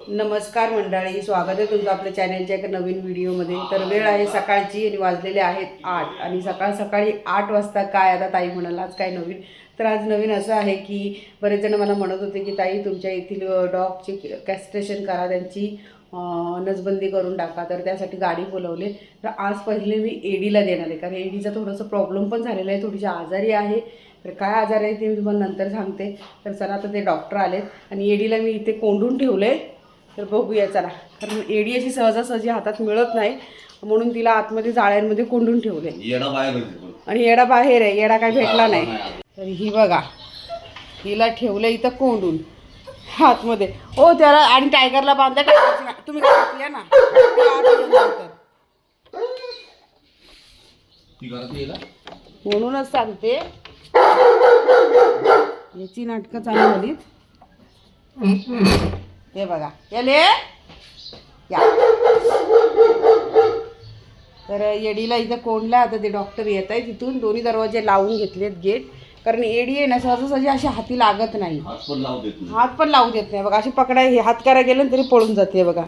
नमस्कार मंडळी स्वागत आहे तुमचं आपल्या चॅनलच्या एका नवीन व्हिडिओमध्ये तर वेळ आहे सकाळची आणि वाजलेले आहेत आठ. आणि सकाळ सकाळी आठ वाजता काय आता ताई म्हणाल आज काय नवीन? तर आज नवीन असं आहे की बरेच जण मला म्हणत होते की ताई तुमच्या येथील डॉगची कॅस्ट्रेशन करा त्यांची नसबंदी करून टाका. तर त्यासाठी गाडी बोलवले. तर आज पहिले मी एडीला देणार आहे कारण एडीचा थोडंसं प्रॉब्लेम पण झालेला आहे थोडीशी आजारी आहे. तर काय आजार आहे ते मी तुम्हाला नंतर सांगते. तर चला आता ते डॉक्टर आलेत. आणि एडीला मी इथे कोंडून ठेवले तर बघूया चला. कारण एडी अशी सहजासहजी हातात मिळत नाही म्हणून तिला आतमध्ये जाळ्यांमध्ये कोंडून ठेवले आणि येडा बाहेर आहे येडा काय भेटला नाही. तर ही बघा हिला ठेवलं इथं कोंडून आतमध्ये. हो त्याला आणि टायगरला ना तुम्ही काय म्हणते, या ना म्हणूनच सांगते. याची नाटकं चालू झालीत. हे बघा. याले? या. तर येडीला इथं कोंडला आता ते डॉक्टर येत आहे तिथून दोन्ही दरवाजे लावून घेतलेत गेट. कारण एडी आहे ना सहजासहजी अशी हाती लागत नाही. हात पण लावू देत नाही. बघा अशी पकडाय हे हात करा गेलं तरी पळून जाते बघा.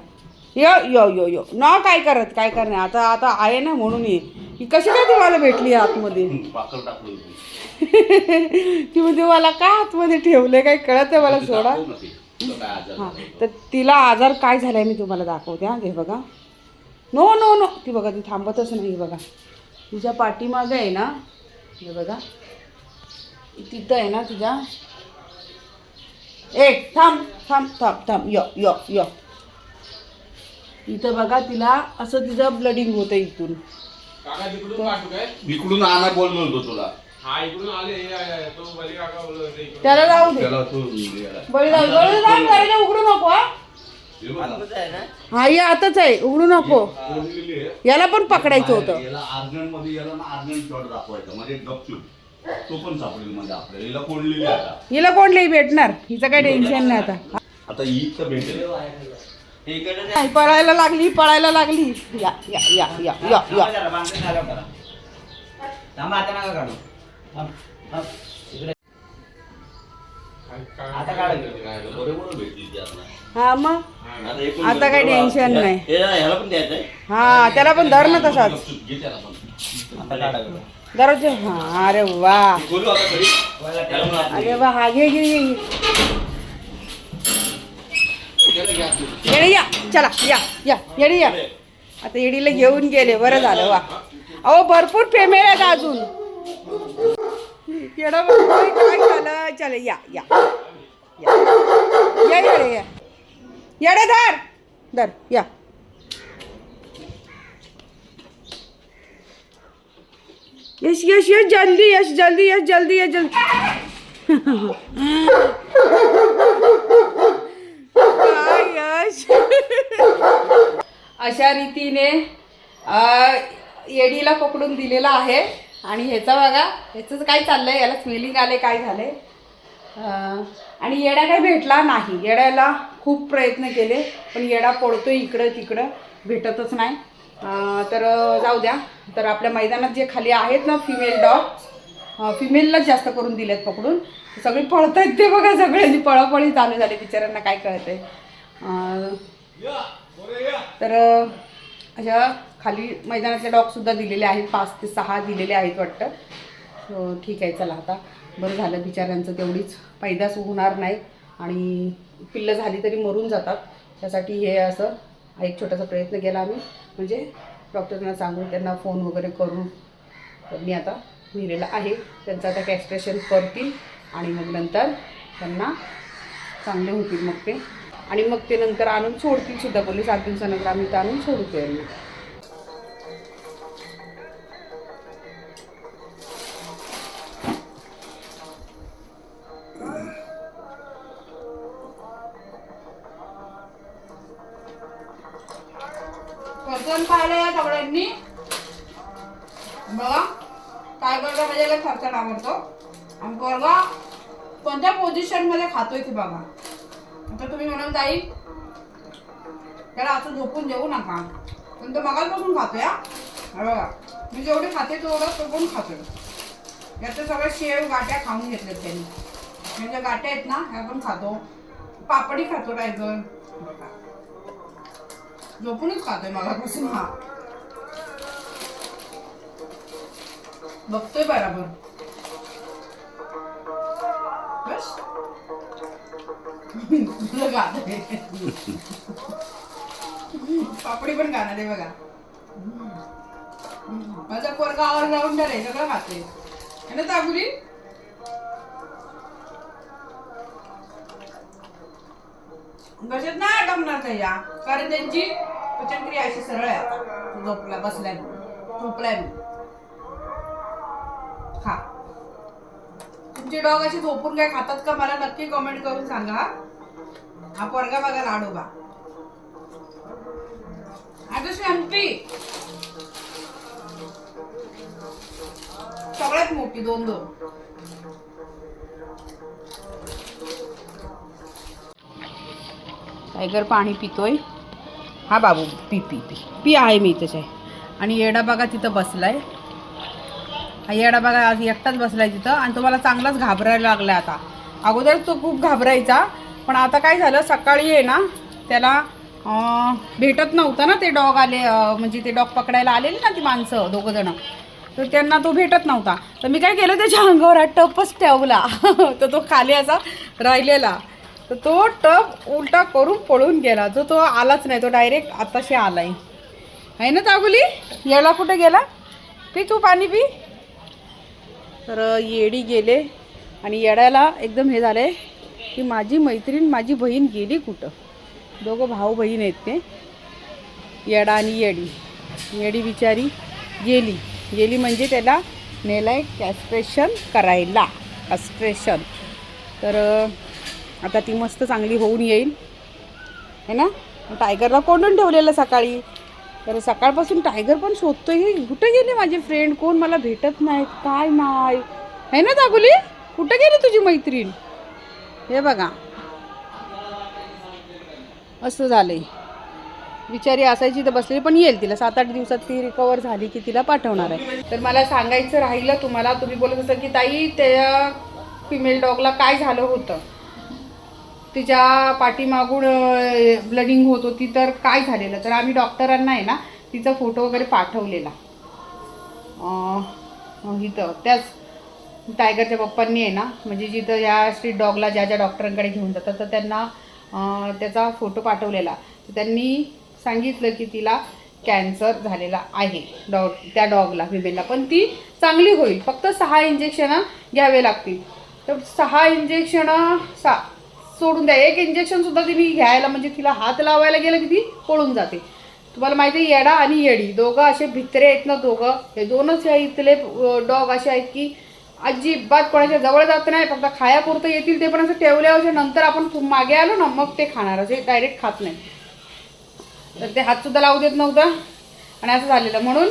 यो यो यो यो. न काय करत काय करणार? आता आता आहे ना म्हणून ये. ही कशी काय तुम्हाला भेटली आतमध्ये. ती म्हणजे मला का आतमध्ये ठेवले काय कळत आहे मला ते सोडा. हां. झाला. तर तिला आजार काय झालाय मी तुम्हाला दाखवते हा हे बघा. नो नो नो ती बघा ती थांबतच नाही बघा. तिच्या पाठीमागं आहे ना हे बघा. तिथं आहे ना तुझ्या ए थांब थांब थांब थांब. य य य. इथं बघा तिला असं तिचं ब्लडिंग होतं इथून. इकडून आणा बोललो होतो तुला. त्याला जाऊ दे. त्याला तू येडा. बळी जाऊ बळी जाऊ दरवाजा उघडू नको हा. हे. हा ये आताच आहे. उघडू नको. याला पण पकडायचं होतं. याला अर्जंटमध्ये याला ना अर्जंट शॉट दाखवायचा. म्हणजे गपचूप. तो पण सापडेल म्हणजे आपल्याला. हिला कोंडलेली आहे आता. हिला कोणलाही भेटणार. हिचं काही टेन्शन नाही आता. आता ही तर भेटेल. नाही, पळायला लागली पळायला लागली. या या या या या. या काय- काय- बरोबर भेटली ती आता. हा मग? आता काही टेन्शन नाही. हे ह्याला पण हा त्याला पण धर ना तसाच. दरवाजा हा अरे वा. अरे वा हा घे घे घे या चला या या येडी या. आता येडीला घेऊन गेले बरं झालं वा. अहो भरपूर फेमेल आहेत अजून. येडा बाई, काय झालं चल या या. या या येडे या. येडे धर. धर या. यश यश यश जल्दी यश जल्दी यश जल्दी यश जल्दी. काय यश. अशा रीतीने येडीला पकडून दिलेला आहे. आणि ह्याचा बघा ह्याचं काय चाललंय याला स्मेलिंग आले काय झाले आणि येडा काय भेटला नाही. येड्याला खूप प्रयत्न केले पण येडा पडतो इकडं तिकडं भेटतच नाही. तर जाऊ द्या. तर आपल्या मैदानात जे खाली आहेत ना फिमेल डॉग फिमेललाच जास्त करून दिलेत पकडून. सगळी पळत आहेत ते बघा सगळ्यांची पळापळी चालू झाली बिचाऱ्यांना काय कळतंय. आहे तर अशा खाली मैदानातले डॉगसुद्धा दिलेले आहेत पाच ते सहा दिलेले आहेत वाटतं. सो ठीक आहे चला आता. बरं झालं बिचाऱ्यांचं तेवढीच पैदास होणार नाही आणि पिल्लं झाली तरी मरून जातात. त्यासाठी हे असं एक छोटासा प्रयत्न केला आम्ही. म्हणजे डॉक्टरांना सांगून त्यांना फोन वगैरे करून मी आता लिहिलेलं आहे. त्यांचं आता कॅस्ट्रेशन करतील आणि मग नंतर त्यांना चांगले होतील मग ते. आणि मग ते नंतर आणून सोडतील सुद्धा बोलले सात दिवसानंतर आम्ही तर आणून सोडू त्यांना खर्चून खायला या सगळ्यांनी? बघा. काय करतो? म्हणजे लय खर्चण आवडतो आणि पोरगा कोणत्या पोझिशनमध्ये खातोय ते बघा. तर तुम्ही म्हणाल ताई त्याला असं झोपून देऊ नका. पण तो मगालपासून खातो या बघा. मी जेवढे खाते तेवढं तो पण खातोय. याचं सगळं शेव गाट्या खाऊन घेतल्यात त्यांनी. म्हणजे गाट्या आहेत ना ह्या पण खातो. पापडी खातो टायगर. झोपूनच खातोय मगापासून हा. बघतोय बराबर. बस. आहे. पापडी पण गाणं आहे बघा. माझा पोरगा ऑलराऊंडर आहे सगळं खाते है ना ताबुली? गजत ना नाही या? कारण त्यांची पचनक्रिया अशी सरळ आहे आता. झोपला बसलाय झोपलाय खा. तुमचे डॉग असे झोपून काय खातात का? मला नक्की कमेंट करून सांगा हा. पोरगा बघा लाडोबा आता शॅम्पी सगळ्यात मोठी दोन दोन. टायगर पाणी पितोय. हा Babu P P P. P आहे मी इथंच आहे. आणि येडा बघा तिथं बसलाय. येडा बघा आज एकटाच बसलाय तिथं. आणि तुम्हाला चांगलाच घाबरायला लागला आता. अगोदर तो खूप घाबरायचा. पण आता काय झालं सकाळी आहे ना त्याला भेटत नव्हतं ना ते डॉग आले म्हणजे ते डॉग पकडायला आलेले ना ती माणसं दोघं जण. तर त्यांना तो भेटत नव्हता. तर मी काय केलं त्याच्या अंगावर हा टपच ठेवला. तर तो खाली असा राहिलेला. तर तो टप उलटा करून पळून गेला. जो तो आलाच नाही तो डायरेक्ट आताशी आलाय. आहे ना तागुली? याला कुठे गेला? पी तू पाणी पी. तर येडी गेले आणि येड्याला एकदम हे झाले की माझी मैत्रीण माझी बहीण गेली कुठं? दोघं भाऊ बहीण आहेत ते. येडा आणि येडी. येडी बिचारी गेली. गेली म्हणजे त्याला नेलाय कॅस्ट्रेशन करायला. कॅस्ट्रेशन. तर आता ती मस्त चांगली होऊन येईल. है ना? टायगरला कोंडून ठेवलेलं सकाळी. तर सकाळपासून टायगर पण शोधतो हे कुठे गेले माझे फ्रेंड कोण मला भेटत नाहीत? काय नाही. है ना दागुली कुठं गेली तुझी मैत्रीण? हे बघा. असं झालं आहे विचारी असायची तर बसलेली पण येईल तिला. सात आठ दिवसात ती रिकवर झाली की तिला पाठवणार आहे. तर मला सांगायचं राहिलं तुम्हाला. तुम्ही बोलत असाल की ताई त्या फिमेल डॉगला काय झालं होतं? तिच्या पाठीमागून ब्लडिंग होत होती तर काय झालेलं? तर आम्ही डॉक्टरांना आहे ना तिचा फोटो वगैरे पाठवलेला. इथं. त्याच टायगरच्या पप्पांनी आहे ना म्हणजे जिथं या स्ट्रीट डॉगला ज्या ज्या डॉक्टरांकडे घेऊन जातात तर त्यांना त्याचा फोटो पाठवलेला. तर त्यांनी सांगितलं की तिला कॅन्सर झालेला आहे डॉग त्या डॉगला फिमेलला पण ती चांगली होईल. फक्त सहा इंजेक्शनं घ्यावे लागतील. तर सहा इंजेक्शनं सा सोडून द्या. एक इंजेक्शनसुद्धा तिने घ्यायला म्हणजे तिला हात लावायला गेलं की ती पळून जाते. तुम्हाला माहिती आहे येडा आणि येडी. दोघं असे भित्रे आहेत ना दोघं. हे दोनच इथले डॉग असे आहेत की अजिबात कोणाच्या जवळ जात नाही फक्त खायापुरतं येतील ते पण असं ठेवल्यावर नंतर आपण मागे आलो ना मग ते खाणार असे डायरेक्ट खात नाही. तर ते हातसुद्धा लावू देत नव्हता. आणि असं झालेलं. म्हणून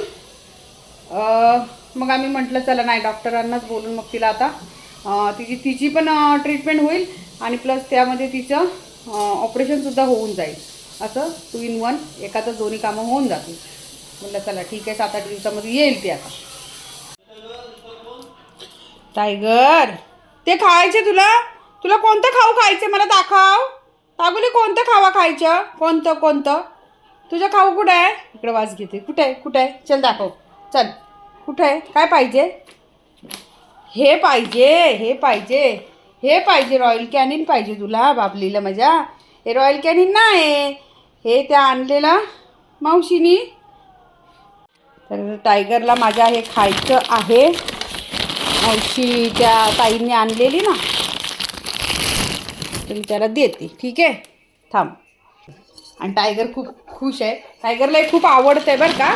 मग आम्ही म्हटलं चला नाही डॉक्टरांनाच बोलून मग तिला आता तिची तिची पण ट्रीटमेंट होईल आणि प्लस त्यामध्ये तिचं ऑपरेशनसुद्धा होऊन जाईल. असं टू इन वन एकाच दोन्ही कामं होऊन जातील. म्हटलं चला ठीक आहे सात आठ दिवसामध्ये येईल ती आता. टायगर. ते खायचे तुला? तुला कोणतं खाऊ खायचं मला दाखव. तागुली कोणतं खावा खायचं? कोणतं कोणतं? तुझं खाऊ कुठं आहे? इकडं वास घेते. कुठे आहे? कुठे आहे? चल दाखव. चल. कुठं आहे? काय पाहिजे? हे पाहिजे. हे पाहिजे. हे पाहिजे. रॉयल कॅनिन पाहिजे तुला बाबलीला माझ्या. हे रॉयल कॅनिन नाही. हे त्या आणलेला मावशीनी. तर टायगरला माझ्या हे खायचं आहे. मावशी त्या ताईंनी आणलेली ना तर मी त्याला देते. ठीक आहे? थांब. आणि टायगर खूप खुश आहे. टायगरला हे खूप आवडतंय बरं का?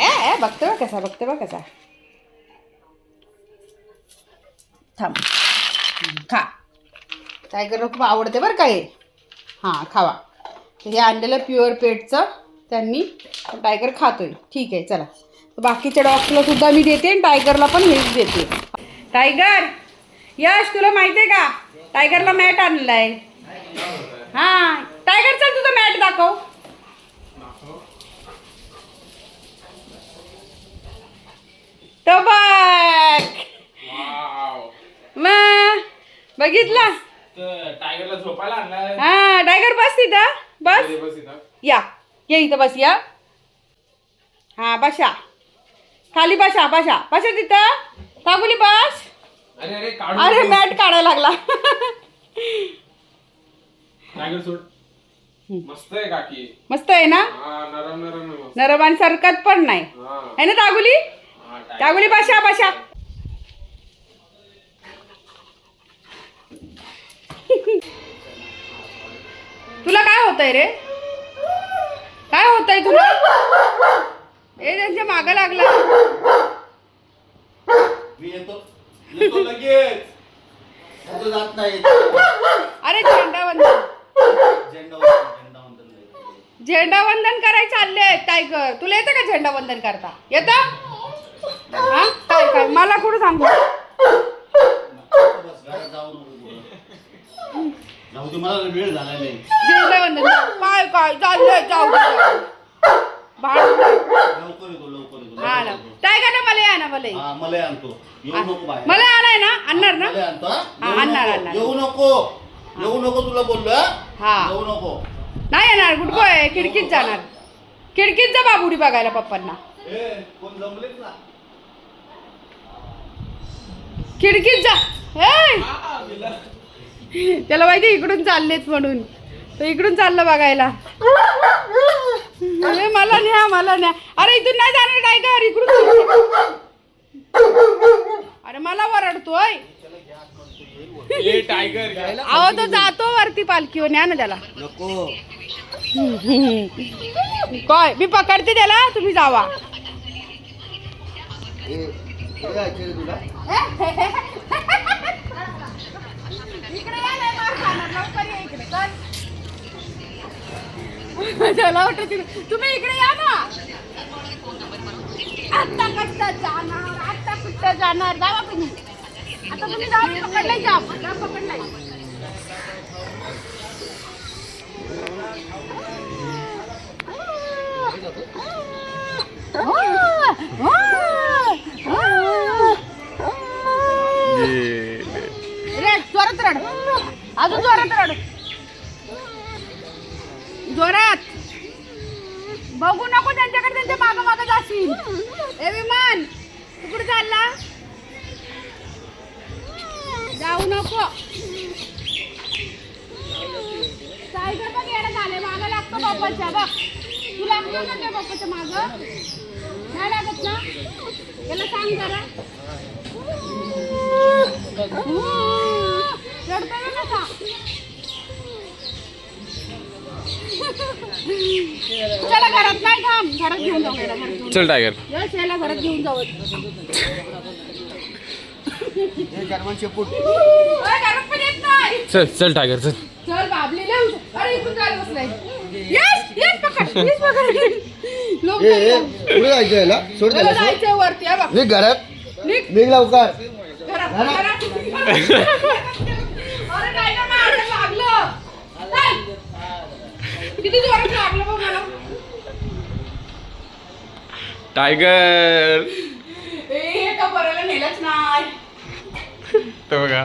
ए बघते बघ कसा बघते बघ कसा. थांब. खा. टायगरला खूप आवडते बरं का हे? हां खावा. हे आणलेलं प्युअर पेटचं त्यांनी. टायगर खातोय. ठीक आहे चला. बाकीच्या डॉग्सला सुद्धा मी देते आणि टायगरला पण हेच देते. टायगर यश तुला माहिती आहे का? टायगरला मॅट आणलाय. हां टायगर चल तुझं मॅट दाखव. मग बघितला? तर टायगरला झोपायला हा टायगर बस तिथं बस. बस या ये इथं बस या. हा बशा खाली बशा बशा बशा तिथं. काबुली बस. अरे अरे काढू अरे नको. मॅट काढायला लागला. टायगर सोड मस्त आहे काकी. मस्त आहे ना? हा नरम नरम आहे मस्त. नरम आणि सरकत पण नाही. हा. आहे ना तागुली हा, टायगर. तागुली बशा बशा तुला काय होतंय रे? काय होतंय तुला? ए त्यांच्या मागं लागला. मी येतो. येतो लगेच. कुठं जात नाही. अरे झेंडा वंदन. झेंडा झेंडा वंदन नाही. झेंडा वंदन करायला चालले टायगर. तुला येतं का झेंडा वंदन करता? येतं? हा? काय काय? मला कुठं सांगू? बस घरात जाऊ नको कुठं. जाऊ दे मला वेळ झाला नाही. झेंडा वंदन. काय काय? चाललंय जाऊ दे. भाड लवकर येतो लवकर येतो हा ना लवकर. टायगर ना मला या ना मला हा मला आणतो. येऊ नको बाहेर. मला आलाय ना आणणार ना? मला आणतो हा? हा, येऊ आणणार, नको. आणणार. येऊ नको. येऊ नको तुला बोललो हा? हा. येऊ नको. नाही येणार गुडको आहे खिडकीत जाणार. खिडकीत जा बाबुडी बघायला पप्पांना. ए कोण जमलेच ना? खिडकीत जा. ए हा, गेला. त्याला माहिती इकडून चाललेच म्हणून. तो इकडून चाललं बघायला. अरे मला न्या मला न्या. अरे इथून नाही जाणार काय कर इकडून. अरे मला वरडतोय. ए टायगर अहो तो जातो वरती पालखीवर. न्या ना त्याला. नको. काय? मी पकडते त्याला. तुम्ही जावा. इकडे त्याला वाटतं तुम्ही इकडे या ना. आता कसं जाणार आता कुठं जाणार? जावा तुम्ही. आता तुम्ही जाऊन पकडलाय जा पकडलाय रड जोरात रड. अजून जोरात रड. जोरात. बघू नको त्यांच्याकडे त्यांच्या मागं मागं जाशील. ए विमान तू कुठे चालला. जाऊ नको. टायगर पण येणं झाले. मागं लागतो बाप्पाच्या. बघ. तू लागतो का त्या बाप्पाच्या मागं? नाही लागत ना? त्याला सांग जरा. रडतोय ना कसा चला घरात नाही थांब घरात घेऊन जाऊ याला घरात घेऊन चल टायगर. यश याला घरात घेऊन जाऊ. घरात पण येत नाही. चल चल टायगर चल. चल बाबली लय हुशार. अरे इकडून काय बसलाय. यश यश पकड यश पकड. लोक ए ए पुढे जायचं याला सोड मला त्याला. सोड जायचंय वरती हा बघ. निघ घरात. निघ. निघ लवकर. घरात घरात. किती जोरात लागलं बघ मला. टायगर. ए हे का बरायला नेलंच नाही. तो बघा.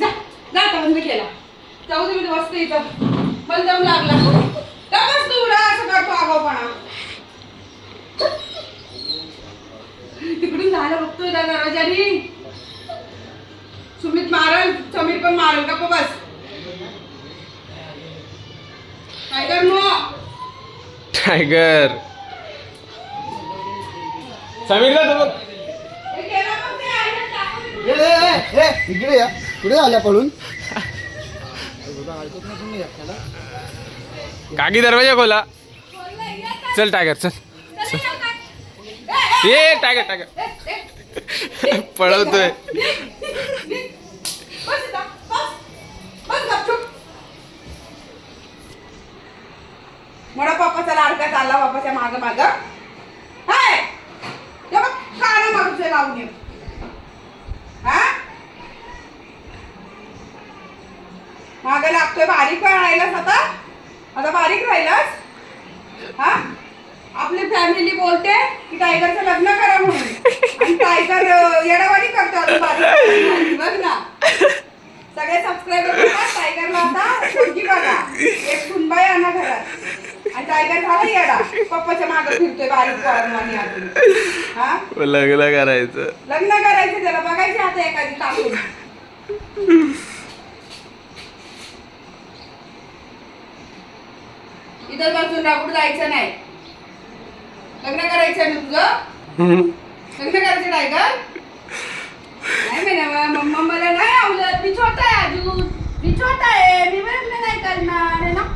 जा जा आता बंद केला. जाऊ दे मी बसते इथं. मला जाऊ लागला. तू उडा असं करतो तिकडून झालं बघतोय त्या दरवाजानी सुमित मारल समीर पण मारल का बस. टायगर हे ए, इकडे या पुढे आल्या पळून काकी दरवाजा खोला चल. टायगर चल चल, ये टायगर टायगर. पळवतोय मोठा पप्पाचा लाडका चालला बापाच्या माग माग. हाय! कान बघ लावून ये हा? माग लागतोय बारीक पण राहिलास आता. आता बारीक राहिलास. हा? आपली फॅमिली बोलते की टायगरचं लग्न करा म्हणून. टायगर येडावाडी करतो आता बारीक. बघ ना. सगळे सबस्क्राईबर टायगर आता मुलगी बघा होय येडा. पप्पाच्या मागे फिरतोय बारीक पोरांवानी अजून हा? लग्न करायचं. लग्न करायचं त्याला बघायची आता एखादी टाकून इथं बसून राबून जायचं नाही. लग्न करायचं ना तुझं? लग्न करायचं नाही का? नाही म्हणे मम्मा मला नाही आवडत. मी छोटा आहे अजून. मी छोटा आहे मी लग्न नाही करणार आहे ना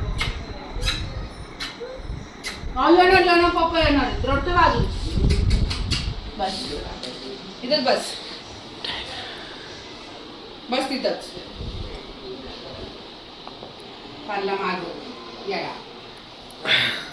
आलं येणार पप्पा येणार. रडतो बाजू बस. इथंच बस. बस तिथंच. पाल्ला माग. येणार